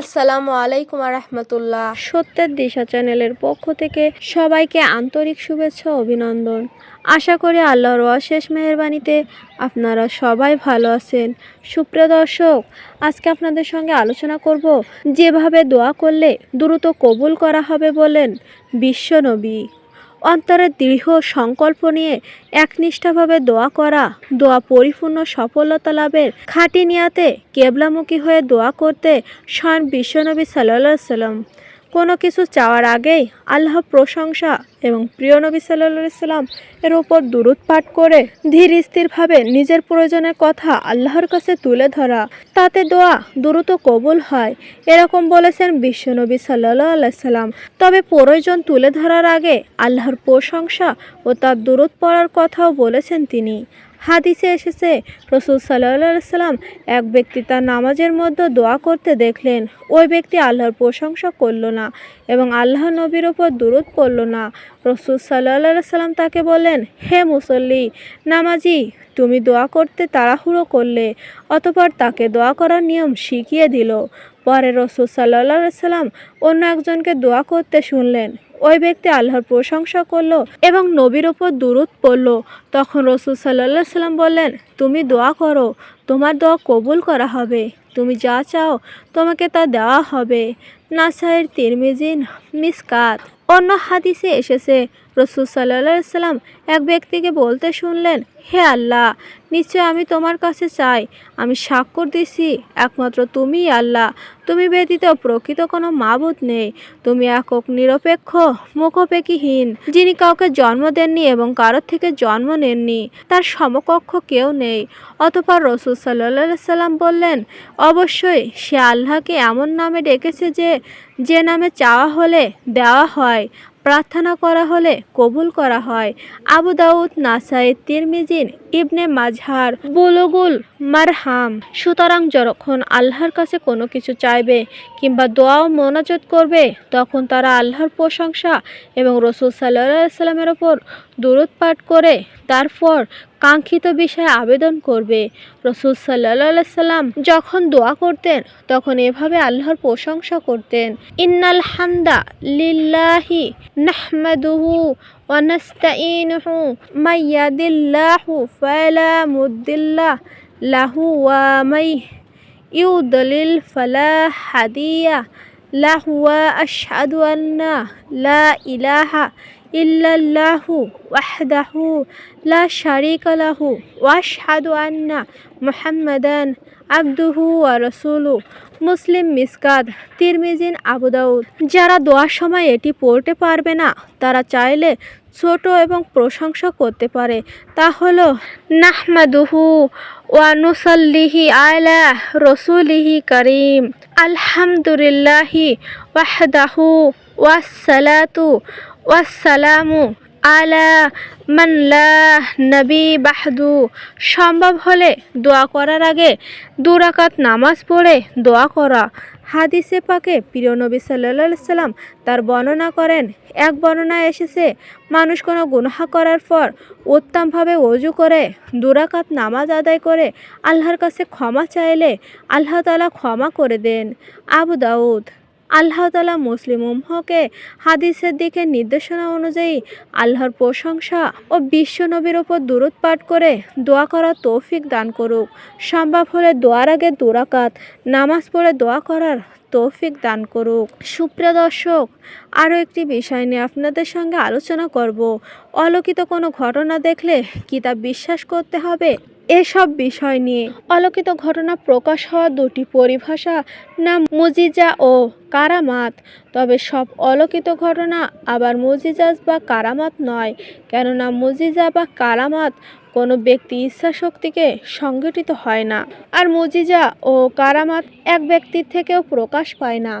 আসসালামু আলাইকুম রহমতুল্লাহ। সত্যের দিশা চ্যানেলের পক্ষ থেকে সবাইকে আন্তরিক শুভেচ্ছা অভিনন্দন। আশা করি আল্লাহর অশেষ মেহরবানিতে আপনারা সবাই ভালো আছেন। সুপ্রিয় দর্শক, আজকে আপনাদের সঙ্গে আলোচনা করব যেভাবে দোয়া করলে দ্রুত কবুল করা হবে বলেন বিশ্বনবী অন্তরের দৃঢ় সংকল্প নিয়ে একনিষ্ঠভাবে দোয়া করা, দোয়া পরিপূর্ণ সফলতা লাভের খাঁটি নিয়াতে কেবলামুখী হয়ে দোয়া করতে স্বয়ং বিশ্বনবী সাল্লা সাল্লাম কোনো কিছু চাওয়ার আগেই আল্লাহ প্রশংসা এবং প্রিয় নবী সাল্লা সাল্লাম এর ওপর দূরত পাঠ করে ধীর স্থিরভাবে নিজের প্রয়োজনের কথা আল্লাহর কাছে তুলে ধরা। তাতে দোয়া দ্রুত কবুল হয়, এরকম বলেছেন বিশ্বনবী সাল্লাহ সাল্লাম। তবে প্রয়োজন তুলে ধরার আগে আল্লাহর প্রশংসা ও তার দূরত পড়ার কথাও বলেছেন তিনি। হাদিসে এসেছে, রসুল সাল্লাহ সাল্লাম এক ব্যক্তি তার নামাজের মধ্যে দোয়া করতে দেখলেন, ওই ব্যক্তি আল্লাহর প্রশংসা করল না এবং আল্লাহ নবীর ওপর দূরত পড়ল না। রসুল সাল্লাহ সাল্লাম তাকে বললেন, হে মুসল্লি, নামাজি, তুমি দোয়া করতে তাড়াহুড়ো করলে, অতপর তাকে দোয়া করার নিয়ম শিখিয়ে দিল। পরে রসুল সাল্লাহ সাল্লাম অন্য একজনকে দোয়া করতে শুনলেন। ওই ব্যক্তি আল্লাহর প্রশংসা করল এবং নবীর ওপর দূরত পড়ল। তখন রসুল সাল্লাহ সাল্লাম বললেন, তুমি দোয়া করো, তোমার দোয়া কবুল করা হবে। তুমি যা চাও, তোমাকে তা দেওয়া হবে। নাসাহের তিরমিজিন মিসকাত। অন্য হাদিসে এসেছে রসুল সাল্লাহ সাল্লাম এক ব্যক্তিকে বলতে শুনলেন, হে আল্লাহ, নিশ্চয় আমি তোমার কাছে চাই। আমি স্বাক্ষর দিছি, একমাত্র তুমিই আল্লাহ। তুমি ব্যতীত প্রকৃত কোনো মাবুদ নেই। তুমি একক নিরপেক্ষ, মুখোপেক্ষীহীন, যিনি কাউকে জন্ম দেননি এবং কারোর থেকে জন্ম নেননি, তার সমকক্ষ কেউ নেই। অতপর রসুল সাল্লাহ সাল্লাম বললেন, অবশ্যই সে আল্লাহকে এমন নামে ডেকেছে যে যে নামে চাওয়া হলে দেওয়া হয়। প্রার্থনা করা হলে কবুল করা হয়। আবু দাউদ নাসাই তিরমিজিন ইবনে মাঝহার বুলুগুল মারহাম। সুতরাং যখন আল্লাহর কাছে কোনো কিছু চাইবে কিংবা দোয়াও মোনাজত করবে, তখন তারা আল্লাহর প্রশংসা এবং রসুল সাল্লাহ সাল্লামের ওপর দূরত পাঠ করে, তারপর কাঙ্ক্ষিত বিষয়ে আবেদন করবে। রসুল সাল্লাহ সাল্লাম যখন দোয়া করতেন, তখন এভাবে আল্লাহর প্রশংসা করতেন। ইন্নাল হামদা লিল্লাহি নাহমাদুহু ونستعينه. من يد الله فلا مضل له ومن يضلل فلا هادي له. وأشهد أن لا إله ইল্লাল্লাহু ওয়াহদাহু, লা শারিকা লাহু ওয়াশহাদু আন্না মুহাম্মাদান আবদুহু ওয়া রাসূলু। মুসলিম মিসকাদ তিরমিজিন, আবু দাউদ। যারা দোয়ার সময় এটি পড়তে পারবে না, তারা চাইলে ছোট এবং প্রশংসা করতে পারে। তা হলো, নাহমাদুহু ওয়া নুসাল্লিহি আলা রসুলিহি করিম। আলহামদুলিল্লাহি ওয়াহদাহু ওয়াসসালাতু ওয়াসসালামু আলা মানলা নবী বাহাদু। সম্ভব হলে দোয়া করার আগে দুরাকাত নামাজ পড়ে দোয়া করা। হাদিসে পাকে প্রিয় নবী সাল্লা সাল্লাম তার বর্ণনা করেন, এক বর্ণনা এসেছে, মানুষ কোনো গুনহা করার পর উত্তমভাবে অজু করে দুরাকাত নামাজ আদায় করে, আল্লাহর কাছে ক্ষমা চাইলে আল্লাহ তালা ক্ষমা করে দেন। আবু দাউদ আল্লাহ তালা মুসলিম উম্মকে হাদিসের দিকে নির্দেশনা অনুযায়ী আল্লাহর প্রশংসা ও বিশ্ব নবীর ওপর দূরত পাঠ করে দোয়া করার তৌফিক দান করুক। সম্ভব হলে দোয়ার আগে দুরাকাত, নামাজ পড়ে দোয়া করার তৌফিক দান করুক। সুপ্রিয় দর্শক, আরও একটি বিষয় নিয়ে আপনাদের সঙ্গে আলোচনা করব। অলোকিত কোনো ঘটনা দেখলে কি তা বিশ্বাস করতে হবে? এসব বিষয় নিয়ে। অলৌকিত ঘটনা প্রকাশ হওয়া দুটি পরিভাষা নাম মুজিজা ও কারামাত। তবে সব অলোকিত ঘটনা আবার মুজিজাজ বা কারামাত নয়, কেননা মুজিজা বা কারামাত কোনো ব্যক্তি ইচ্ছা শক্তিকে সংগঠিত হয় না। আর মুজিজা ও কারামাত এক ব্যক্তির থেকেও প্রকাশ পায় না।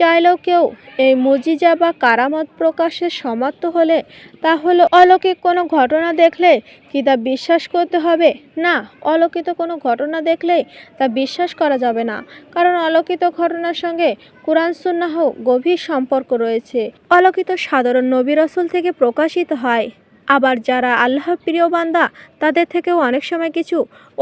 চাইলেও কেউ এই মুজিজা বা কারামত প্রকাশে সমাপ্ত হলে তা হলো অলৌকিক কোনো ঘটনা দেখলে কি তা বিশ্বাস করতে হবে? না অলৌকিত কোনো ঘটনা দেখলে তা বিশ্বাস করা যাবে না, কারণ অলৌকিত ঘটনার সঙ্গে কোরআন সুন্নাহ গভীর সম্পর্ক রয়েছে। অলৌকিত সাধারণ নবী রসুল থেকে প্রকাশিত হয়। আবার যারা আল্লাহর প্রিয় বান্দা, তাদের থেকেও অনেক সময় কিছু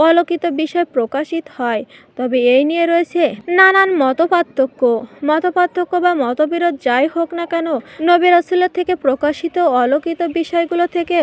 অলৌকিত বিষয় প্রকাশিত হয়। তবে এই নিয়ে রয়েছে নানান মতপার্থক্য। মতপার্থক্য বা মতবিরোধ যাই হোক না কেন, নবী রাসুলের থেকে প্রকাশিত অলৌকিত বিষয়গুলো থেকে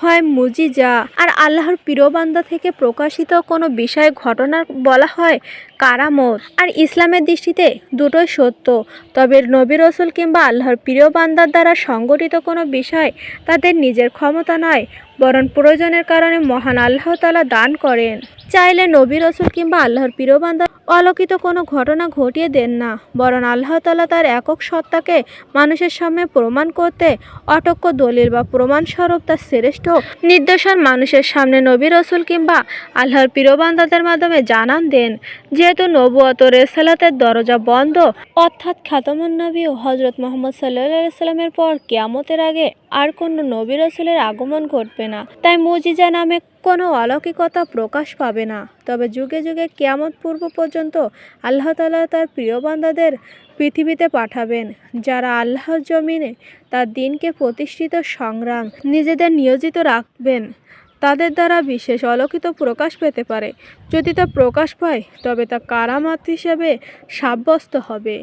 হয় মুজিজা। আর আল্লাহর প্রিয় বান্দা থেকে প্রকাশিত কোনো বিষয় ঘটনার বলা হয় কারামত। আর ইসলামের দৃষ্টিতে দুটোই সত্য। তবে নবী রসুল কিংবা আল্লাহর প্রিয় বান্দার দ্বারা সংগঠিত কোনো বিষয় তাদের নিজের ক্ষমতা নয় বরং প্রয়োজনের কারণে মহান আল্লাহ তালা দান করেন। চাইলে নবী রসুল কিংবা আল্লাহর প্রিয় বান্দা অলৌকিত কোনো ঘটনা ঘটিয়ে দেন না। বরং আল্লাহ তালা তার একক সত্তাকে মানুষের সামনে প্রমাণ করতে অটক্য দলিল বা প্রমাণস্বরূপ তার শ্রেষ্ঠ নির্দেশন মানুষের সামনে নবী রসুল কিংবা আল্লাহর প্রিয় বান্দাদের মাধ্যমে জানান দেন। যেহেতু নবুয়ত রেসালাতের দরজা বন্ধ, অর্থাৎ খাতামুন নবী ও হজরত মোহাম্মদ সাল্লামের পর কেয়ামতের আগে আর কোনো নবী রসুলের আগমন ঘটবে না। তাই মুজিজা নামে কোনো অলৌকিকতা প্রকাশ পাবে না। তবে যুগে যুগে কেয়ামত পূর্ব পর্যন্ত আল্লাহ তালা তার প্রিয় বান্দাদের পৃথিবীতে পাঠাবেন, যারা আল্লাহর জমিনে তার দিনকে প্রতিষ্ঠিত সংগ্রাম নিজেদের নিয়োজিত রাখবেন। তাদের দ্বারা বিশেষ অলৌকিত প্রকাশ পেতে পারে। যদি তা প্রকাশ পায়, তবে তা কারামাত হিসেবে সাব্যস্ত হবে।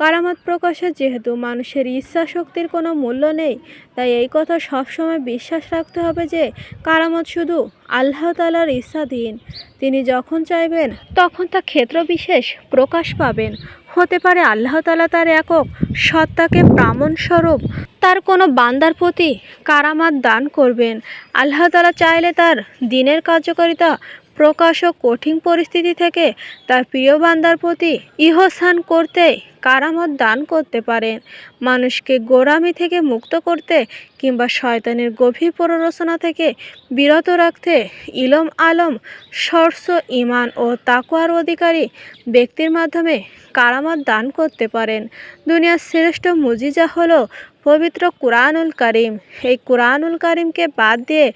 কারামাত প্রকাশে যেহেতু মানুষের ইচ্ছা শক্তির কোনো মূল্য নেই, তাই এই কথা সবসময় বিশ্বাস রাখতে হবে যে কারামত শুধু আল্লাহ তালার ইচ্ছাধীন। তিনি যখন চাইবেন, তখন তা ক্ষেত্র বিশেষ প্রকাশ পাবেন। হতে পারে আল্লাহ তালা তার একক সত্তাকে প্রামণস্বরূপ তার কোনো বান্দার প্রতি কারামাত দান করবেন। আল্লাহ তালা চাইলে তার দিনের কার্যকারিতা প্রকাশ ও কঠিন পরিস্থিতি থেকে তার প্রিয় বান্দার প্রতি ইহসান করতে কারামত দান করতে পারেন মানুষকে গোড়ামি থেকে মুক্ত করতে কিংবা শয়তানের গভীর প্ররোচনা থেকে বিরত রাখতে ইলম আলম সর্ষ ইমান ও তাকুয়ার অধিকারী ব্যক্তির মাধ্যমে কারামত দান করতে পারেন। দুনিয়ার শ্রেষ্ঠ মুজিজা হলো পবিত্র কুরআনুল করিম। এই কুরআনুল করিমকে বাদ দিয়ে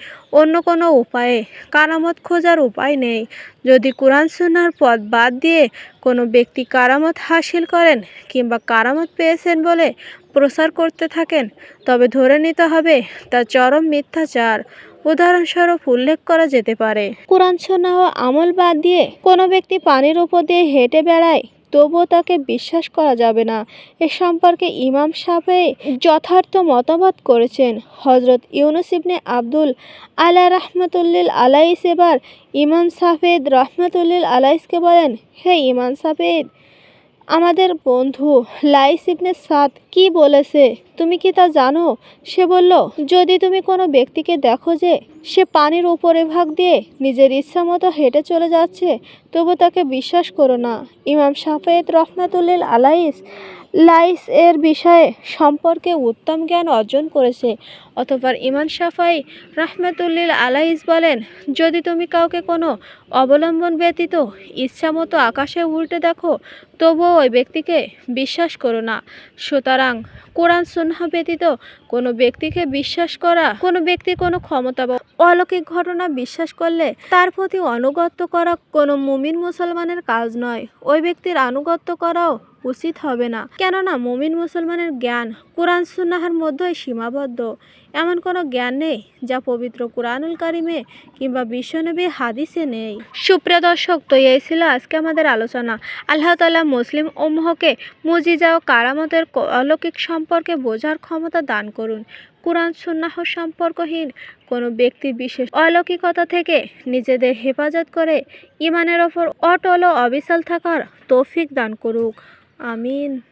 অন্য কোনো উপায়ে কারামত খোঁজার উপায় নেই। যদি কোরআন সুন্নার পথ বাদ দিয়ে কোনো ব্যক্তি কারামত হাসিল করেন কিংবা কারামত পেয়েছেন বলে প্রচার করতে থাকেন, তবে ধরে নিতে হবে তা চরম মিথ্যাচার। উদাহরণস্বরূপ উল্লেখ করা যেতে পারে, কোরআন ও আমল বাদ দিয়ে কোনো ব্যক্তি পানির উপর দিয়ে হেঁটে বেড়ায় তবুও তাকে বিশ্বাস করা যাবে না। এ সম্পর্কে ইমাম সাফে যথার্থ মতামত করেছেন। হজরত ইউনুস ইবনে আব্দুল আলা রহমতুল্লিল আলাইস এবার ইমাম সাফেদ রহমতুল্লিল আলাইসকে বলেন, হে ইমাম সাফেদ আমাদের বন্ধু লাইস ইবনে সাদ কি বলেছে? তুমি কি তা জানো? সে বলল, যদি তুমি কোনো ব্যক্তিকে দেখো যে সে পানির উপরে ভাগ দিয়ে নিজের ইচ্ছা মতো হেঁটে চলে যাচ্ছে, তবু তাকে বিশ্বাস করো না। ইমাম সাফেদ রহমাতুল্লিল আলাইস, লাইস এর বিষয়ে সম্পর্কে উত্তম জ্ঞান অর্জন করেছে। অতপর ইমান সাফাই রহমাতুল্লিল আলাইস বলেন, যদি তুমি কাউকে কোনো অবলম্বন ব্যতীত ইচ্ছা মতো আকাশে উল্টে দেখো, তবুও ওই ব্যক্তিকে বিশ্বাস করো না। সুতরাং কোরআন সুন্নাহ ব্যতীত কোনো ব্যক্তিকে বিশ্বাস করা, কোনো ব্যক্তি কোনো ক্ষমতা অলৌকিক ঘটনা বিশ্বাস করলে তার প্রতি অনুগত্য করা কোনো মুমিন মুসলমানের কাজ নয়। ওই ব্যক্তির আনুগত্য করাও উচিত হবে না। কেননা মুমিন মুসলমানের জ্ঞান কোরআন সুন্নাহার মধ্যেই সীমাবদ্ধ। এমন কোনো জ্ঞান নেই যা পবিত্র কোরআনুল কারিমে কিংবা বিশ্বনবী হাদিসে নেই। সুপ্রিয় দর্শক, তো এই ছিল আজকে আমাদের আলোচনা। আল্লাহ তালা মুসলিম ওমহকে মুজিজা ও কারামতের অলৌকিক সম্পর্কে বোঝার ক্ষমতা দান করুন। কোরআন সুন্নাহ সম্পর্কহীন কোনো ব্যক্তি বিশেষ অলৌকিকতা থেকে নিজেদের হেফাজত করে ইমানের ওপর অটল ও অবিচল থাকার তৌফিক দান করুক। Amin.